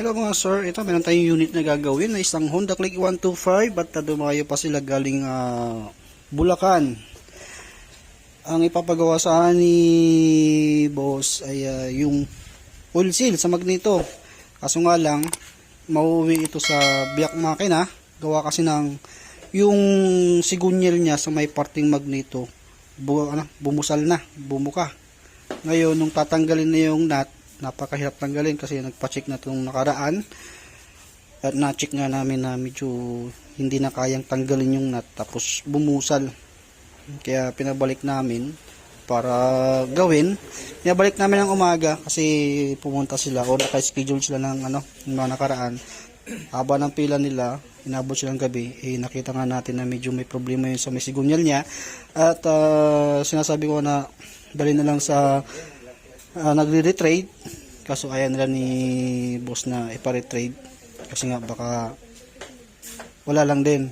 Hello mga sir, ito meron tayong unit na gagawin na isang Honda Click 125 at uh, dumayo pa sila galing ah, Bulacan. Ang ipapagawa sa ni boss ay ah, yung oil seal sa magneto. Kaso nga lang, mauwi ito sa biyak makina. Gawa kasi ng yung sigunyel niya sa may parting magneto. Bu, ano, bumusal na, bumuka. Ngayon, nung tatanggalin na yung nut, napakahirap tanggalin kasi nagpa-check na itong nakaraan. At na-check nga namin na medyo hindi na kayang tanggalin yung nut tapos bumusal. Kaya pinabalik namin para gawin. Pinabalik namin ng umaga kasi pumunta sila o naka-schedule sila ng ano ng mga nakaraan. Haba ng pila nila inabot silang gabi eh nakita nga natin na medyo may problema yun sa may sigunyal niya. At ah, sinasabi ko na dali na lang sa uh, nagre-retrade. Kaso ayaw nila ni boss na ipa-retrade. Kasi nga baka wala lang din.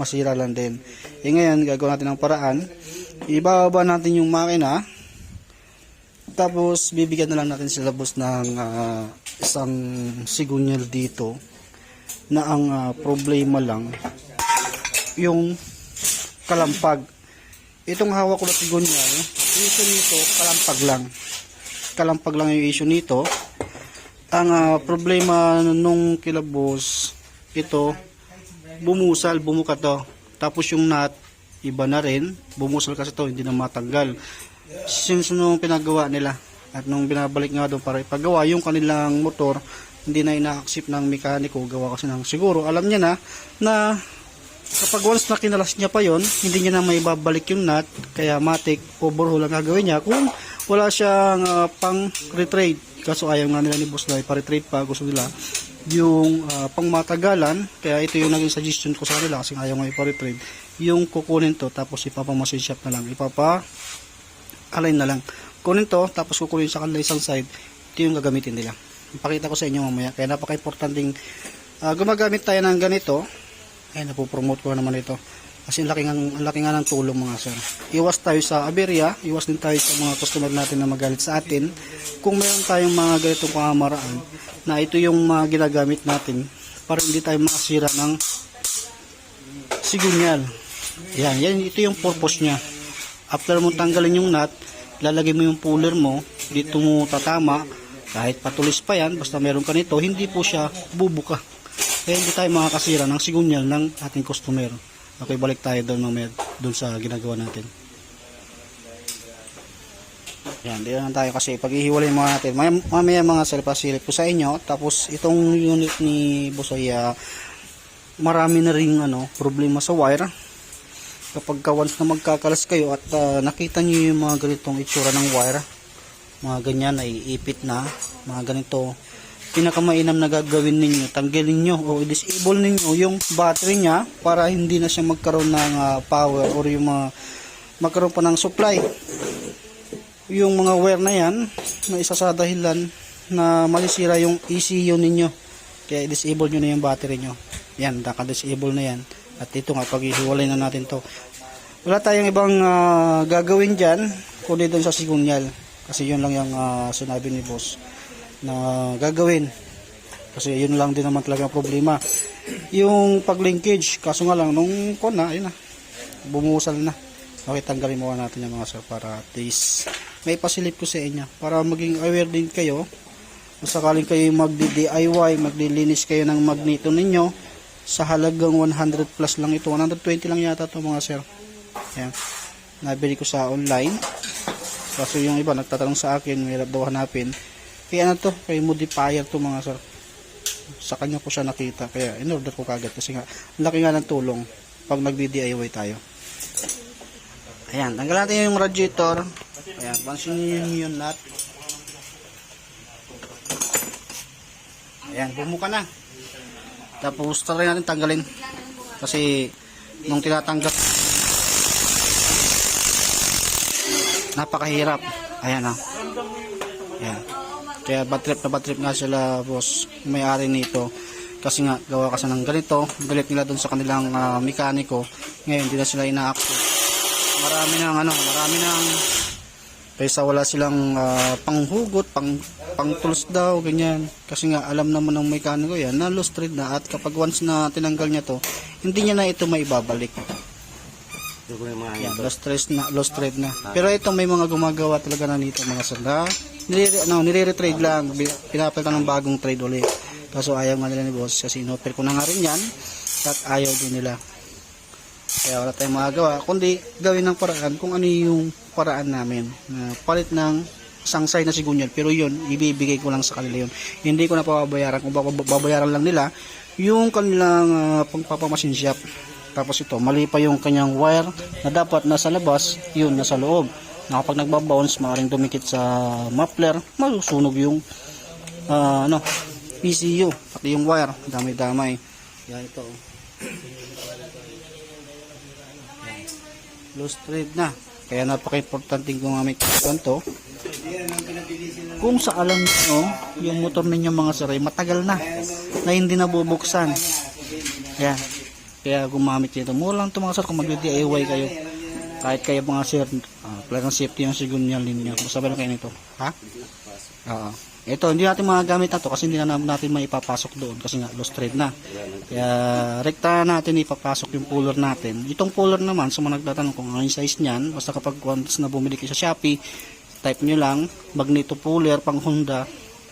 Masira lang din. Eh ngayon gagawin natin ng paraan. Ibababa natin yung makina. Tapos bibigyan na lang natin sila boss ng ah, isang sigunyal dito na ang ah, problema lang yung kalampag. Itong hawak ko na sigunyal issue nito kalampag lang kalampag lang yung issue nito. Ang ah, problema nung kilabos ito bumusal bumuka to. Tapos yung nut iba na rin. Bumusal kasi to hindi na matanggal. Since nung pinagawa nila at nung binabalik nga doon para ipagawa yung kanilang motor hindi na ina-accept ng mekaniko gawa kasi ng siguro. Alam niya na na kapag once na kinalas niya pa yon hindi niya na may babalik yung nut kaya matic overhaul ang gagawin niya. Kung wala siyang ah, pang retrade kaso ayaw nga nila ni boss na ipa-retrade pa gusto nila yung ah, pang matagalan kaya ito yung naging suggestion ko sa kanila kasi ayaw nga ipa-retrade. Yung kukunin to tapos ipapamasin shop na lang. Ipapa align na lang. Kunin to tapos kukunin sa kanila isang side. Ito yung gagamitin nila. Ipakita ko sa inyo mamaya. Kaya napaka-importanting ah, gumagamit tayo ng ganito. Ay napopromote ko na naman ito kasi ang laki nga, ang laki nga ng tulong mga sir. Iwas tayo sa aberya iwas din tayo sa mga customer natin na magalit sa atin. Kung meron tayong mga ganitong pamamaraan na ito yung mga ginagamit natin para hindi tayo makasira ng sigunyal yan, yan ito yung purpose niya. After mo tanggalin yung nut lalagay mo yung puller mo dito mo tatama. Kahit patulis pa yan basta meron ka nito hindi po siya bubuka. Kaya hindi tayo makakasira ng sigunyal ng ating customer okay balik tayo doon mamaya doon sa ginagawa natin. Yan dito lang tayo kasi paghihiwalay mo natin. Mamaya, mamaya mga salpasilip ko sa inyo. Tapos itong unit ni Bosoy marami na rin ano, problema sa wire. Kapag ka once na magkakalas kayo at ah, nakita nyo yung mga ganitong itsura ng wire mga ganyan ay ipit na mga ganito pinakamainam na gagawin ninyo. Tanggalin nyo o i-disable ninyo yung battery nya para hindi na siya magkaroon ng ah, power or yung mga magkaroon pa ng supply. Yung mga wire na yan na isa sa dahilan na malisira yung ECU ninyo. Kaya i-disable nyo na yung battery nyo. Yan naka-disable na yan. At ito nga paghihiwalay na natin to. Wala tayong ibang ah, gagawin dyan kundi doon sa sigunyal kasi yun lang yung ah, sinabi ni boss na gagawin. Kasi yun lang din naman talaga problema. Yung paglinkage kaso nga lang nung kon na ayun na bumusal na. Okay tanggalin mo natin yung mga sir para at least may pasilip ko sa inyo. Para maging aware din kayo kung sakaling kayo magdi-DIY maglilinis kayo ng magneto ninyo sa halagang 100 plus lang ito. 120 lang yata to mga sir. Yan nabili ko sa online. Kasi yung iba nagtatanong sa akin mahirap daw hanapin kaya ano to kay modifier to mga sir. Sa kanya ko siya nakita kaya in order ko kagad kasi nga laki nga ng tulong pag nagdi-DIY tayo. Ayan tanggal natin yung radiator. Ayan pansin niyo yung, yung nut ayan bumuka na. Tapos try natin tanggalin. Kasi nung tinatanggal napakahirap. Ayan ah. Ayan kaya bad trip na bad trip nga sila boss. May-ari nito. Kasi nga gawa kasi ng ganito. Galit nila dun sa kanilang ah, mekaniko. Ngayon hindi na sila ina-active. Marami nang ano marami nang kaysa wala silang ah, panghugot pang pang tools daw, ganyan. Kasi nga, alam naman ng mekaniko yan na lost thread na. At kapag once na tinanggal niya to, hindi niya na ito maibabalik. Yung mga Yan, lost thread na, lost thread na. Pero ito may mga gumagawa talaga na nito mga na nire, ano, nire-retrade lang, pinapalitan ng bagong trade ulit. Kaso ayaw nga nila ni boss kasi inoffer ko na nga rin yan. At ayaw din nila. Kaya wala tayong magagawa. Kundi gawin ng paraan kung ano yung paraan namin na palit ng isang side na sigunyal pero yun ibibigay ko lang sa kanila yun. Hindi ko na pababayaran. Kung bab- babayaran lang nila yung kanilang uh, pangpapamasin shop tapos ito mali pa yung kanyang wire na dapat nasa labas yun nasa loob na kapag nagbabounce maaaring dumikit sa muffler masusunog yung ah, ano PCU pati yung wire dami-damay yan ito loose thread na. Kaya napaka-importante gumamit ganito. Kung sa alam nyo, yung motor ninyo mga saray, matagal na, na hindi nabubuksan. Kaya, kaya gumamit nito. Mura lang ito mga sir, kung mag-DIY kayo. Kahit kayo mga sir, uh, talagang safety yung sigunyal ninyo. Masabi lang kayo nito. Ha? Oo. Ito, hindi natin magagamit na to kasi hindi na natin maipapasok doon kasi nga lost thread na. Kaya rekta natin ipapasok yung puller natin. Itong puller naman, sa mga nagtatanong kung ano yung size niyan, basta kapag once na bumili kayo sa Shopee, type nyo lang, magneto puller pang Honda.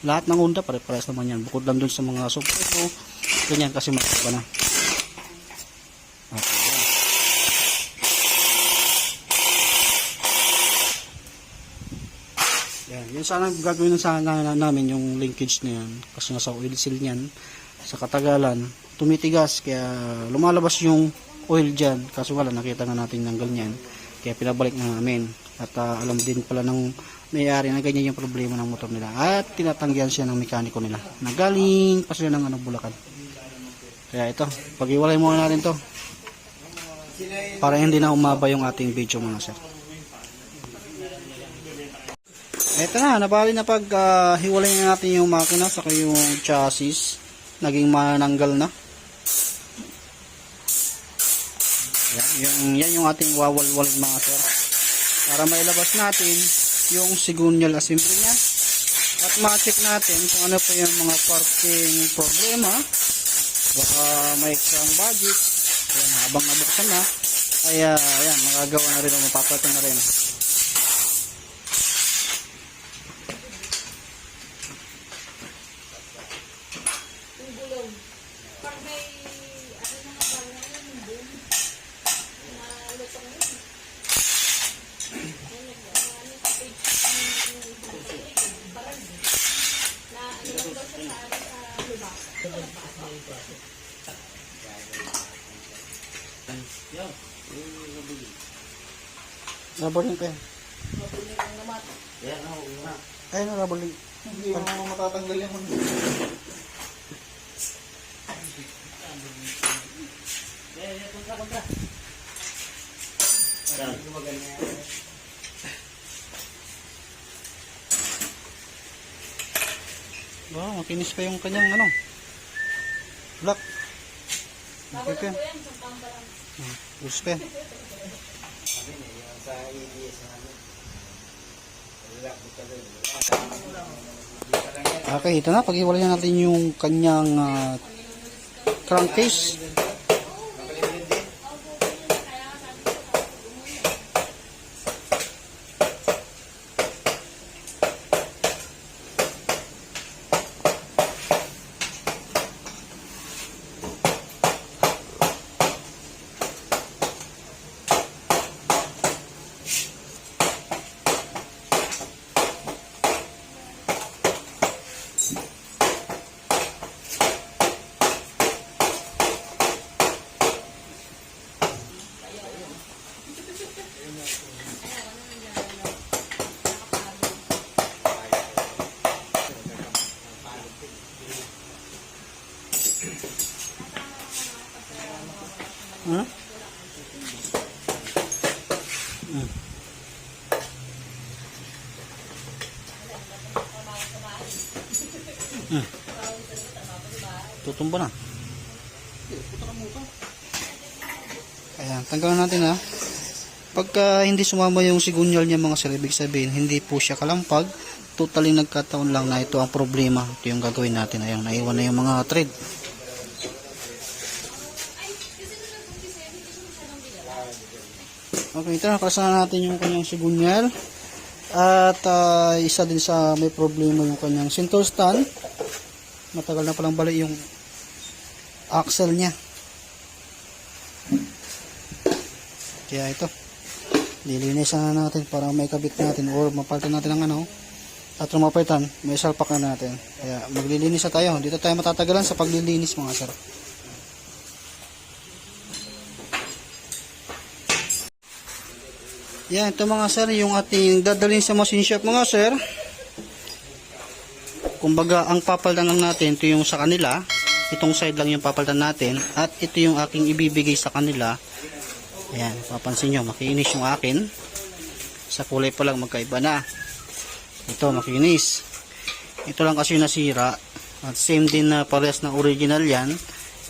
Lahat ng Honda pare-pares naman yan. Bukod lang dun sa mga Subaru, ganyan kasi makikita na. Okay. Yan, yun sana gagawin na sana na- namin yung linkage na yan kasi nasa oil seal niyan sa katagalan tumitigas. Kaya lumalabas yung oil dyan. Kaso wala nakita na natin ng ganyan. Kaya pinabalik na namin. At ah, alam din pala ng may-ari na ganyan yung problema ng motor nila. At tinatanggihan siya ng mekaniko nila. Na galing pa sila ng ano, Bulacan. Kaya ito pag-iwalay muna natin to. Para hindi na umaba yung ating video mga sir Ito na, nabali na pag ah, hiwalay na natin yung makina sa yung chassis. Naging mananggal na. Yan, yung, yan yung ating wawalwal mga sir. Para mailabas natin yung sigunyal assembly niya. At ma-check natin kung ano pa yung mga parting problema. Baka may extra budget. Ayan, habang nabuksan na. Ay, ayan, magagawa na rin o mapapatong na rin. Rubber ko yan. Yan, ako, una. Ayun ang rubber link. Hindi mo matatanggal yung mga. Wow, makinis pa yung kanyang ano. Black. Okay pa. Hmm. Okay, ito na. Pag-iwalay natin yung kanyang ah, crankcase. Hmm? Hmm. Hmm. Tutumba na. Ayan, tanggalan natin ha. Pagka hindi sumama yung sigunyal niya mga sir, ibig sabihin, hindi po siya kalampag totally nagkataon lang na ito ang problema. Ito yung gagawin natin. Ayun, naiwan na yung mga thread. Okay, ito nakasana natin yung kanyang sigunyal. At ah, isa din sa may problema yung kanyang center stand. Matagal na palang bali yung axle niya. Kaya ito, lilinisan na natin para may kabit natin or mapalitan natin ang ano. At mapalitan, may salpak na natin. Kaya maglilinis na tayo. Dito tayo matatagalan sa paglilinis mga sir. Yan, ito mga sir, yung ating dadalhin sa machine shop mga sir. Kumbaga, ang papalitan lang natin, ito yung sa kanila. Itong side lang yung papalitan natin. At ito yung aking ibibigay sa kanila. Ayan, papansin nyo, makinis yung akin. Sa kulay pa lang magkaiba na. Ito, makinis. Ito lang kasi nasira. At same din na parehas na original yan.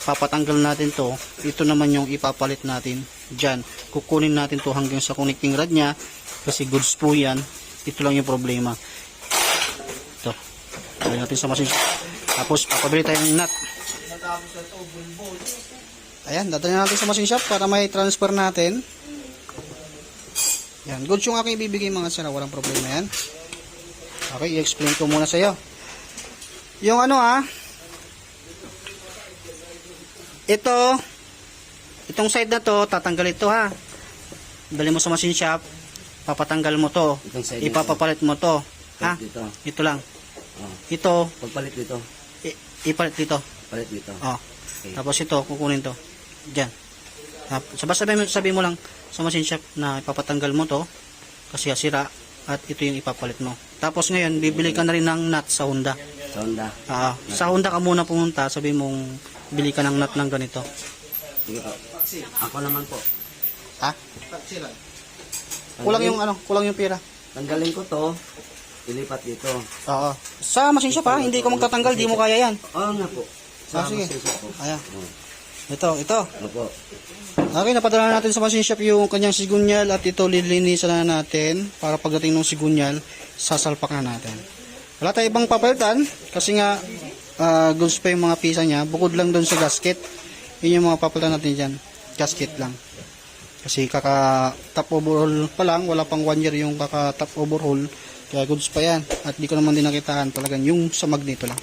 Papatanggal natin to. Ito naman yung ipapalit natin dyan. Kukunin natin to hanggang sa connecting rod niya. Kasi goods po yan. Ito lang yung problema. Ito. Lagyan natin sa machine. Tapos papabili tayo ng nut. Ayan, dadalhin natin sa machine shop para may transfer natin. Yan, goods yung aking ibibigay mga sir, walang problema yan. Okay, i-explain ko muna sa iyo. Yung ano ah, ito, itong side na to, tatanggal ito ha. Dali mo sa machine shop, papatanggal mo to, ipapapalit mo to. Ha? Dito. Ito lang. Oh. Ito, Pagpalit dito. i- ipalit dito. Palit dito. Oh. Okay. Tapos ito, kukunin to. Diyan. Sabay sabi mo, sabi mo lang sa machine shop na ipapatanggal mo to kasi sira at ito yung ipapalit mo. Tapos ngayon, bibili ka na rin ng nut sa Honda. Sa Honda. Ah, sa Honda ka muna pumunta, sabi mong bili ka ng nut ng ganito. Sige po. Ako naman po. Ha? Kulang yung ano, kulang yung pera. Tanggalin ko to. Ilipat dito. Oo. Sa machine shop ha, hindi ko magtatanggal, di mo kaya yan. Oo nga po. Ah, Sa sige. masisip po. Ayan. Ito, ito. Opo. Okay, napadala natin sa machine shop yung kanyang sigunyal at ito lilinisan na natin para pagdating ng sigunyal, sasalpak na natin. Wala tayong ibang papalitan kasi nga ah, goods pa yung mga pisa niya. Bukod lang doon sa gasket. Yun yung mga papalitan natin dyan. Gasket lang. Kasi kaka top overhaul pa lang, wala pang one year yung kaka top overhaul. Kaya goods pa yan. At di ko naman din nakitaan talagang yung sa magneto lang.